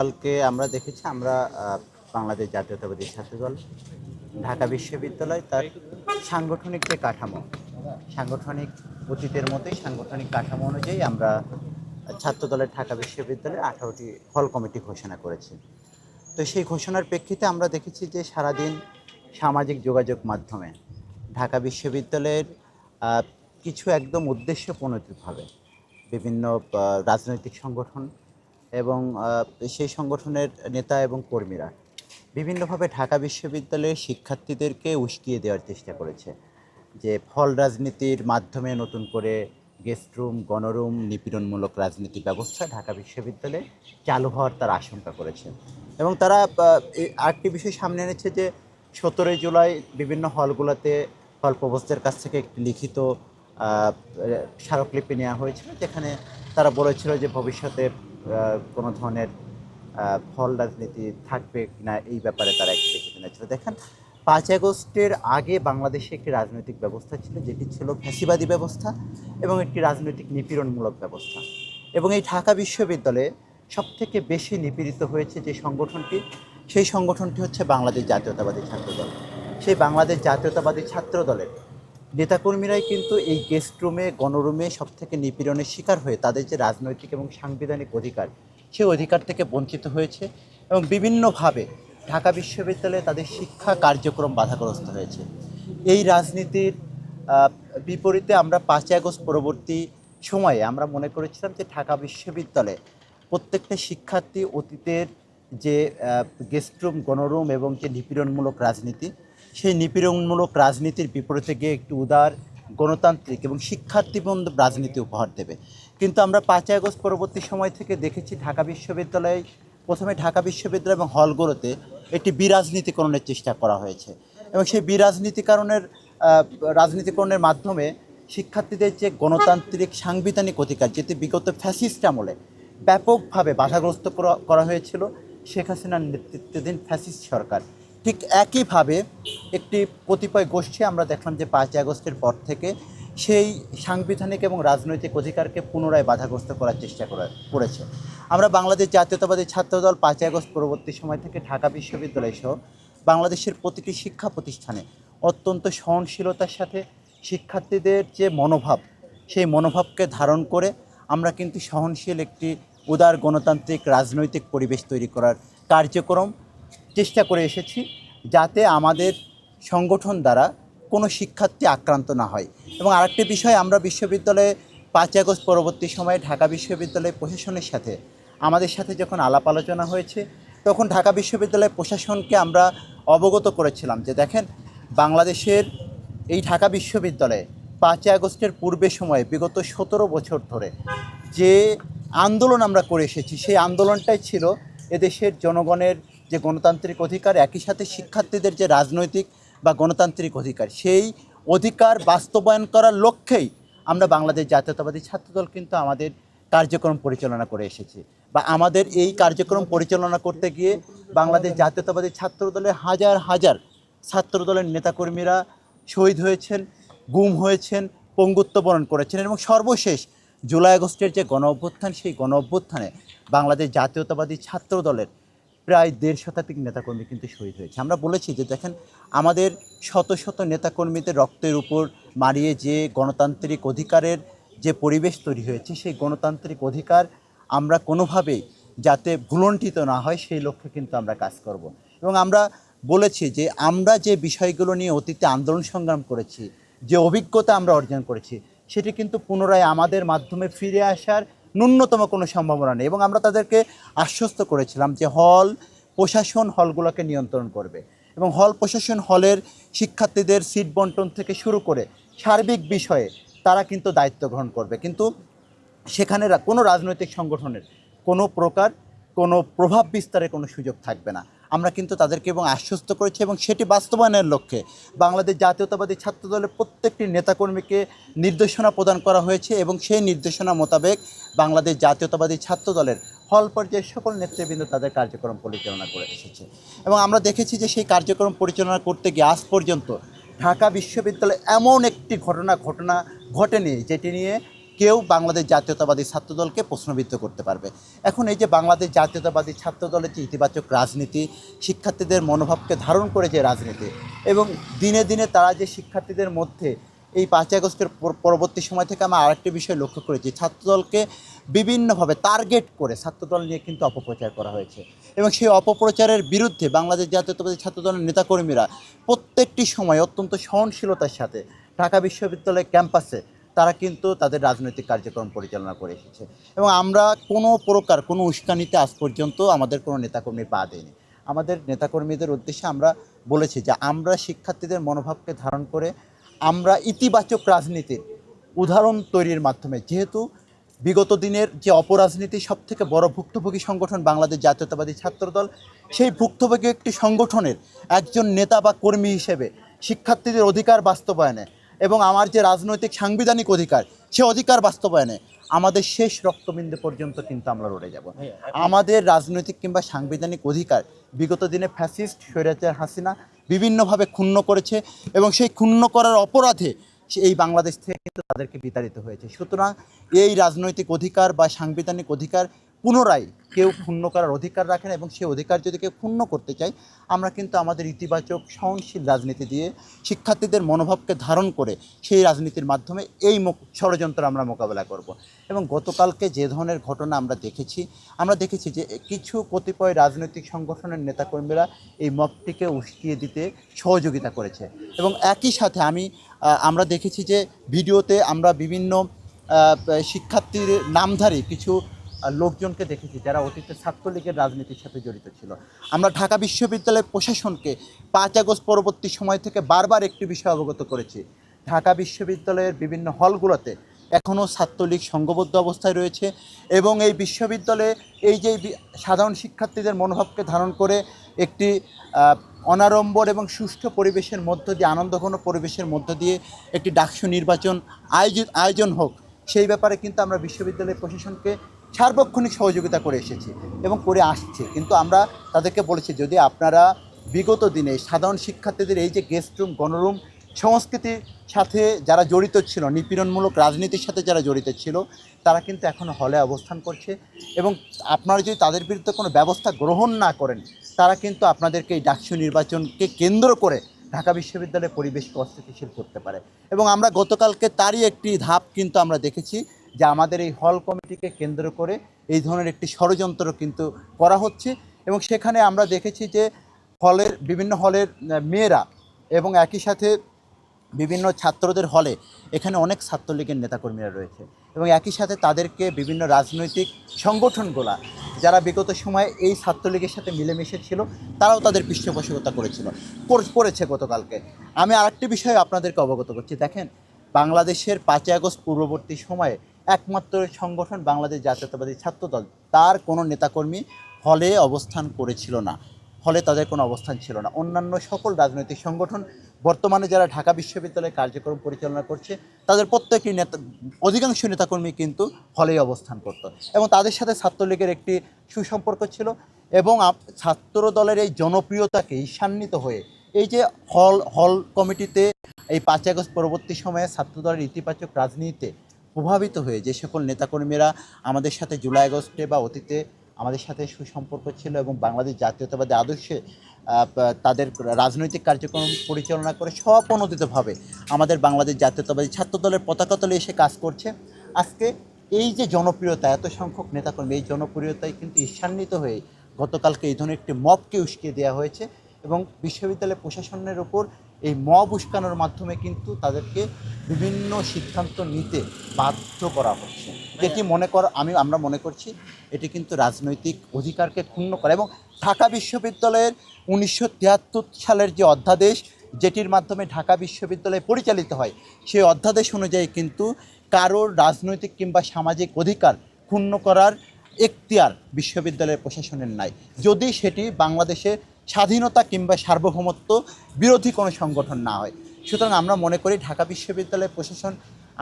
কালকে আমরা দেখেছি, আমরা বাংলাদেশ জাতীয়তাবাদী ছাত্রদল, ঢাকা বিশ্ববিদ্যালয় তার সাংগঠনিক যে কাঠামো, সাংগঠনিক অতীতের মতোই সাংগঠনিক কাঠামো অনুযায়ী আমরা ছাত্রদলের ঢাকা বিশ্ববিদ্যালয়ে আঠারোটি হল কমিটি ঘোষণা করেছি। তো সেই ঘোষণার প্রেক্ষিতে আমরা দেখেছি যে সারাদিন সামাজিক যোগাযোগ মাধ্যমে ঢাকা বিশ্ববিদ্যালয়ের কিছু একদম উদ্দেশ্য উদ্দেশ্যপ্রণোদিতভাবে বিভিন্ন রাজনৈতিক সংগঠন এবং সেই সংগঠনের নেতা এবং কর্মীরা বিভিন্নভাবে ঢাকা বিশ্ববিদ্যালয়ের শিক্ষার্থীদেরকে উস্কিয়ে দেওয়ার চেষ্টা করেছে। যে ফল রাজনীতির মাধ্যমে নতুন করে গেস্ট রুম, গণরুম, নিপীড়নমূলক রাজনীতি ব্যবস্থা ঢাকা বিশ্ববিদ্যালয়ে চালু হওয়ার তার আশঙ্কা করেছে। এবং তারা আরেকটি বিষয় সামনে এনেছে যে সতেরোই জুলাই বিভিন্ন হলগুলোতে হল প্রবোস্টের কাছ থেকে একটি লিখিত স্মারকলিপি নেওয়া হয়েছিল, যেখানে তারা বলেছিল যে ভবিষ্যতে কোনো ধরনের ফল রাজনীতি থাকবে কিনা এই ব্যাপারে তারা একটি লিখিত নিয়েছিল দেখেন, পাঁচ আগস্টের আগে বাংলাদেশে একটি রাজনৈতিক ব্যবস্থা ছিল, যেটি ছিল ফ্যাসিবাদী ব্যবস্থা এবং একটি রাজনৈতিক নিপীড়নমূলক ব্যবস্থা। এবং এই ঢাকা বিশ্ববিদ্যালয়ে সবথেকে বেশি নিপীড়িত হয়েছে যে সংগঠনটি, সেই সংগঠনটি হচ্ছে বাংলাদেশ জাতীয়তাবাদী ছাত্রদল। সেই বাংলাদেশ জাতীয়তাবাদী ছাত্রদলের নেতাকর্মীরাই কিন্তু এই গেস্ট রুমে গণরুমে সব থেকে নিপীড়নের শিকার হয়ে তাদের যে রাজনৈতিক এবং সাংবিধানিক অধিকার, সেই অধিকার থেকে বঞ্চিত হয়েছে এবং বিভিন্নভাবে ঢাকা বিশ্ববিদ্যালয়ে তাদের শিক্ষা কার্যক্রম বাধাগ্রস্ত হয়েছে। এই রাজনীতির বিপরীতে আমরা পাঁচই আগস্ট পরবর্তী সময়ে আমরা মনে করেছিলাম যে ঢাকা বিশ্ববিদ্যালয়ে প্রত্যেকটা শিক্ষার্থী অতীতের যে গেস্টরুম গণরুম এবং যে নিপীড়নমূলক রাজনীতি সেই নিপীড়নমূলক রাজনীতির বিপরীতে গিয়ে একটি উদার গণতান্ত্রিক এবং শিক্ষার্থীবন্ধব রাজনীতি উপহার দেবে। কিন্তু আমরা পাঁচই আগস্ট পরবর্তী সময় থেকে দেখেছি ঢাকা বিশ্ববিদ্যালয়ে, প্রথমে ঢাকা বিশ্ববিদ্যালয় এবং হলগুলোতে একটি বিরাজনীতিকরণের চেষ্টা করা হয়েছে। এবং সেই বিরাজনীতিকরণের রাজনীতিকরণের মাধ্যমে শিক্ষার্থীদের যে গণতান্ত্রিক সাংবিধানিক অধিকার, যেটি বিগত ফ্যাসিস্ট আমলে ব্যাপকভাবে বাধাগ্রস্ত করা হয়েছিল, শেখ হাসিনার নেতৃত্বাধীন ফ্যাসিস্ট সরকার। ঠিক একইভাবে একটি কতিপয় গোষ্ঠী আমরা দেখলাম যে পাঁচই আগস্টের পর থেকে সেই সাংবিধানিক এবং রাজনৈতিক অধিকারকে পুনরায় বাধাগ্রস্ত করার চেষ্টা করা- করেছে। আমরা বাংলাদেশ জাতীয়তাবাদী ছাত্রদল পাঁচই আগস্ট পরবর্তী সময় থেকে ঢাকা বিশ্ববিদ্যালয় সহ বাংলাদেশের প্রতিটি শিক্ষা প্রতিষ্ঠানে অত্যন্ত সহনশীলতার সাথে শিক্ষার্থীদের যে মনোভাব, সেই মনোভাবকে ধারণ করে আমরা কিন্তু সহনশীল একটি উদার গণতান্ত্রিক রাজনৈতিক পরিবেশ তৈরি করার কার্যক্রম চেষ্টা করে এসেছি যাতে আমাদের সংগঠন দ্বারা কোনো শিক্ষার্থী আক্রান্ত না হয়। এবং আরেকটি বিষয়, আমরা বিশ্ববিদ্যালয়ে পাঁচ আগস্ট পরবর্তী সময়ে ঢাকা বিশ্ববিদ্যালয় প্রশাসনের সাথে, আমাদের সাথে যখন আলাপ আলোচনা হয়েছে, তখন ঢাকা বিশ্ববিদ্যালয় প্রশাসনকে আমরা অবগত করেছিলাম যে, দেখেন, বাংলাদেশের এই ঢাকা বিশ্ববিদ্যালয়ে পাঁচই আগস্টের পূর্বে সময়ে, বিগত সতেরো বছর ধরে যে আন্দোলন আমরা করে এসেছি, সেই আন্দোলনটাই ছিল এদেশের জনগণের যে গণতান্ত্রিক অধিকার, একই সাথে শিক্ষার্থীদের যে রাজনৈতিক বা গণতান্ত্রিক অধিকার, সেই অধিকার বাস্তবায়ন করার লক্ষ্যেই আমরা বাংলাদেশ জাতীয়তাবাদী ছাত্রদল কিন্তু আমাদের কার্যক্রম পরিচালনা করে এসেছি। বা আমাদের এই কার্যক্রম পরিচালনা করতে গিয়ে বাংলাদেশ জাতীয়তাবাদী ছাত্রদলের হাজার হাজার ছাত্রদলের নেতাকর্মীরা শহীদ হয়েছেন, গুম হয়েছেন, পঙ্গুত্ব বরণ করেছেন এবং সর্বশেষ জুলাই আগস্টের যে গণ অভ্যুত্থান সেই গণ অভ্যুত্থানে বাংলাদেশ জাতীয়তাবাদী ছাত্র দলের প্রায় দেড় শতাধিক নেতাকর্মী কিন্তু শহীদ হয়েছে। আমরা বলেছি যে দেখেন, আমাদের শত শত নেতাকর্মীদের রক্তের উপর মারিয়ে যে গণতান্ত্রিক অধিকারের যে পরিবেশ তৈরি হয়েছে, সেই গণতান্ত্রিক অধিকার আমরা কোনোভাবেই যাতে ভুলণ্ঠিত না হয়, সেই লক্ষ্যে কিন্তু আমরা কাজ করব। এবং আমরা বলেছি যে আমরা যে বিষয়গুলো নিয়ে অতীতে আন্দোলন সংগ্রাম করেছি, যে অভিজ্ঞতা আমরা অর্জন করেছি, সেটি কিন্তু পুনরায় আমাদের মাধ্যমে ফিরে আসার ন্যূনতম কোনো সম্ভাবনা নেই। এবং আমরা তাদেরকে আশ্বস্ত করেছিলাম যে হল, প্রশাসন হলগুলোকে নিয়ন্ত্রণ করবে। এবং হল, প্রশাসন হলের শিক্ষার্থীদের সিট বন্টন থেকে শুরু করে সার্বিক বিষয়ে তারা কিন্তু দায়িত্ব গ্রহণ করবে। কিন্তু সেখানে কোনো রাজনৈতিক সংগঠনের কোনো প্রকার কোনো প্রভাব বিস্তারের কোনো সুযোগ থাকবে না। আমরা কিন্তু তাদেরকে এবং আশ্বস্ত করেছি এবং সেটি বাস্তবায়নের লক্ষ্যে বাংলাদেশ জাতীয়তাবাদী ছাত্র দলের প্রত্যেকটি নেতাকর্মীকে নির্দেশনা প্রদান করা হয়েছে এবং সেই নির্দেশনা মোতাবেক বাংলাদেশ জাতীয়তাবাদী ছাত্র দলের হল পর্যায়ের সকল নেতৃবৃন্দ তাদের কার্যক্রম পরিচালনা করে এসেছে। এবং আমরা দেখেছি যে সেই কার্যক্রম পরিচালনা করতে গিয়ে আজ পর্যন্ত ঢাকা বিশ্ববিদ্যালয়ে এমন একটি ঘটনা ঘটনা ঘটেনি যেটি নিয়ে কেউ বাংলাদেশ জাতীয়তাবাদী ছাত্রদলকে প্রশ্নবিদ্ধ করতে পারবে। এখন এই যে বাংলাদেশ জাতীয়তাবাদী ছাত্রদলের যে ইতিবাচক রাজনীতি, শিক্ষার্থীদের মনোভাবকে ধারণ করে যে রাজনীতি এবং দিনে দিনে তারা যে শিক্ষার্থীদের মধ্যে এই পাঁচই আগস্টের পর- পরবর্তী সময় থেকে আমরা আরেকটি বিষয় লক্ষ্য করেছি, ছাত্রদলকে বিভিন্নভাবে টার্গেট করে ছাত্রদল নিয়ে কিন্তু অপপ্রচার করা হয়েছে এবং সেই অপপ্রচারের বিরুদ্ধে বাংলাদেশ জাতীয়তাবাদী ছাত্রদলের নেতাকর্মীরা প্রত্যেকটি সময় অত্যন্ত সহনশীলতার সাথে ঢাকা বিশ্ববিদ্যালয় ক্যাম্পাসে তারা কিন্তু তাদের রাজনৈতিক কার্যক্রম পরিচালনা করে এসেছে। এবং আমরা কোনো প্রকার, কোনো উস্কানিতে আজ পর্যন্ত আমাদের কোনো নেতাকর্মী পা দেয়নি। আমাদের নেতাকর্মীদের উদ্দেশ্যে আমরা বলেছি যে আমরা শিক্ষার্থীদের মনোভাবকে ধারণ করে আমরা ইতিবাচক রাজনীতির উদাহরণ তৈরির মাধ্যমে, যেহেতু বিগত দিনের যে অপরাজনীতি সব থেকে বড় ভুক্তভোগী সংগঠন বাংলাদেশ জাতীয়তাবাদী ছাত্রদল, সেই ভুক্তভোগী একটি সংগঠনের একজন নেতা বা কর্মী হিসেবে শিক্ষার্থীদের অধিকার বাস্তবায়নে এবং আমার যে রাজনৈতিক সাংবিধানিক অধিকার সে অধিকার বাস্তবায়নে আমাদের শেষ রক্তবিন্দু পর্যন্ত কিন্তু আমরা লড়ে যাব। আমাদের রাজনৈতিক কিংবা সাংবিধানিক অধিকার বিগত দিনে ফ্যাসিস্ট স্বৈরাচার হাসিনা বিভিন্নভাবে ক্ষুণ্ণ করেছে এবং সেই ক্ষুণ্ণ করার অপরাধে সে- এই বাংলাদেশ থেকে কিন্তু তাদেরকে বিতাড়িত হয়েছে। সুতরাং এই রাজনৈতিক অধিকার বা সাংবিধানিক অধিকার পুনরায় কেউ ক্ষুণ্ণ করার অধিকার রাখে না এবং সেই অধিকার যদি কেউ ক্ষুণ্ণ করতে চায়, আমরা কিন্তু আমাদের ইতিবাচক সহনশীল রাজনীতি দিয়ে শিক্ষার্থীদের মনোভাবকে ধারণ করে সেই রাজনীতির মাধ্যমে এই ষড়যন্ত্র আমরা মোকাবেলা করব। এবং গতকালকে যে ধরনের ঘটনা আমরা দেখেছি আমরা দেখেছি যে কিছু কতিপয় রাজনৈতিক সংগঠনের নেতাকর্মীরা এই মপটিকে উস্কিয়ে দিতে সহযোগিতা করেছে। এবং একই সাথে আমি আমরা দেখেছি যে ভিডিওতে আমরা বিভিন্ন শিক্ষার্থীর নামধারী কিছু লোকজনকে দেখেছি যারা অতীতে ছাত্রলীগের রাজনীতির সাথে জড়িত ছিল। আমরা ঢাকা বিশ্ববিদ্যালয়ের প্রশাসনকে পাঁচ আগস্ট পরবর্তী সময় থেকে বারবার একটি বিষয় অবগত করেছি। ঢাকা বিশ্ববিদ্যালয়ের বিভিন্ন হলগুলোতে এখনও ছাত্রলীগ সংঘবদ্ধ অবস্থায় রয়েছে এবং এই বিশ্ববিদ্যালয়ে এই যে সাধারণ শিক্ষার্থীদের মনোভাবকে ধারণ করে একটি আহ, অনাড়ম্বর এবং সুষ্ঠু পরিবেশের মধ্য দিয়ে আনন্দঘন পরিবেশের মধ্য দিয়ে একটি ডাকসু নির্বাচন আয়োজন আয়োজন হোক সেই ব্যাপারে কিন্তু আমরা বিশ্ববিদ্যালয় প্রশাসনকে সার্বক্ষণিক সহযোগিতা করে এসেছি এবং করে আসছে। কিন্তু আমরা তাদেরকে বলেছি, যদি আপনারা বিগত দিনে সাধারণ শিক্ষার্থীদের এই যে গেস্ট রুম গণরুম সংস্কৃতির সাথে যারা জড়িত ছিল, নিপীড়নমূলক রাজনীতির সাথে যারা জড়িত ছিল, তারা কিন্তু এখন হলে অবস্থান করছে এবং আপনারা যদি তাদের বিরুদ্ধে কোনো ব্যবস্থা গ্রহণ না করেন, তারা কিন্তু আপনাদেরকে এই ডাকসু নির্বাচনকে কেন্দ্র করে ঢাকা বিশ্ববিদ্যালয়ের পরিবেশকে অস্থিতিশীল করতে পারে। এবং আমরা গতকালকে তারই একটি ধাপ কিন্তু আমরা দেখেছি যে আমাদের এই হল কমিটিকে কেন্দ্র করে এই ধরনের একটি ষড়যন্ত্র কিন্তু করা হচ্ছে এবং সেখানে আমরা দেখেছি যে হলের বিভিন্ন হলের মেয়েরা এবং একই সাথে বিভিন্ন ছাত্রদের হলে এখানে অনেক ছাত্রলীগের নেতাকর্মীরা রয়েছে এবং একই সাথে তাদেরকে বিভিন্ন রাজনৈতিক সংগঠনগুলা, যারা বিগত সময়ে এই ছাত্রলীগের সাথে মিলেমিশে ছিল, তারাও তাদের পৃষ্ঠপোষকতা করেছিল, কর- করেছে গতকালকে। আমি আরেকটি বিষয়ে আপনাদেরকে অবগত করছি। দেখেন, বাংলাদেশের পাঁচই আগস্ট পূর্ববর্তী সময়ে একমাত্র সংগঠন বাংলাদেশ জাতীয়তাবাদী ছাত্রদল। তার কোনো নেতাকর্মী হলে অবস্থান করেছিল না হলে তাদের কোনো অবস্থান ছিল না। অন্যান্য সকল রাজনৈতিক সংগঠন বর্তমানে যারা ঢাকা বিশ্ববিদ্যালয়ে কার্যক্রম পরিচালনা করছে, তাদের প্রত্যেকটি নেতা, অধিকাংশ নেতাকর্মী কিন্তু হলেই অবস্থান করত। এবং তাদের সাথে ছাত্রলীগের একটি সুসম্পর্ক ছিল এবং ছাত্র দলের এই জনপ্রিয়তাকে ঈর্ষান্বিত হয়ে এই যে হল হল কমিটিতে এই পাঁচ আগস্ট পরবর্তী সময়ে ছাত্রদলের ইতিবাচক রাজনীতিতে প্রভাবিত হয়ে যে সকল নেতাকর্মীরা আমাদের সাথে জুলাই আগস্টে বা অতীতে আমাদের সাথে সুসম্পর্ক ছিল এবং বাংলাদেশ জাতীয়তাবাদী আদর্শে তাদের রাজনৈতিক কার্যক্রম পরিচালনা করে স্বপ্রণোদিতভাবে আমাদের বাংলাদেশ জাতীয়তাবাদী ছাত্রদলের পতাকা তলে এসে কাজ করছে। আজকে এই যে জনপ্রিয়তা, এত সংখ্যক নেতাকর্মী, এই জনপ্রিয়তায় কিন্তু ঈর্ষান্বিত হয়ে গতকালকে এই ধরনের একটি মবকে উস্কিয়ে দেওয়া হয়েছে এবং বিশ্ববিদ্যালয় প্রশাসনের ওপর এই মব উস্কানোর মাধ্যমে কিন্তু তাদেরকে বিভিন্ন সিদ্ধান্ত নিতে বাধ্য করা হচ্ছে। যেটি মনে কর আমি আমরা মনে করছি এটি কিন্তু রাজনৈতিক অধিকারকে ক্ষুণ্ণ করে এবং ঢাকা বিশ্ববিদ্যালয়ের উনিশশো তিয়াত্তর সালের যে অধ্যাদেশ যেটির মাধ্যমে ঢাকা বিশ্ববিদ্যালয় পরিচালিত হয় সেই অধ্যাদেশ অনুযায়ী কিন্তু কারোর রাজনৈতিক কিংবা সামাজিক অধিকার ক্ষুণ্ণ করার এখতিয়ার বিশ্ববিদ্যালয়ের প্রশাসনের নাই। যদি সেটি বাংলাদেশের স্বাধীনতা কিংবা সার্বভৌমত্ব বিরোধী কোনো সংগঠন না হয়। সুতরাং আমরা মনে করি ঢাকা বিশ্ববিদ্যালয়ের প্রশাসন,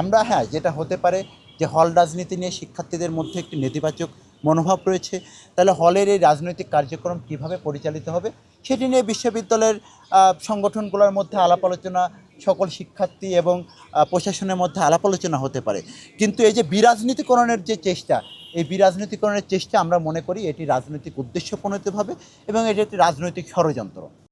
আমরা হ্যাঁ যেটা হতে পারে যে হল রাজনীতি নিয়ে শিক্ষার্থীদের মধ্যে একটি নেতিবাচক মনোভাব রয়েছে, তাহলে হলের এই রাজনৈতিক কার্যক্রম কীভাবে পরিচালিত হবে, সেটি নিয়ে বিশ্ববিদ্যালয়ের সংগঠনগুলোর মধ্যে আলাপ আলোচনা, সকল শিক্ষার্থী এবং প্রশাসনের মধ্যে আলাপ আলোচনা হতে পারে। কিন্তু এই যে বিরাজনীতিকরণের যে চেষ্টা এই বিরাজনীতিকরণের চেষ্টা আমরা মনে করি, এটি রাজনৈতিক উদ্দেশ্য প্রণীতভাবে এবং এটি একটি রাজনৈতিক ষড়যন্ত্র।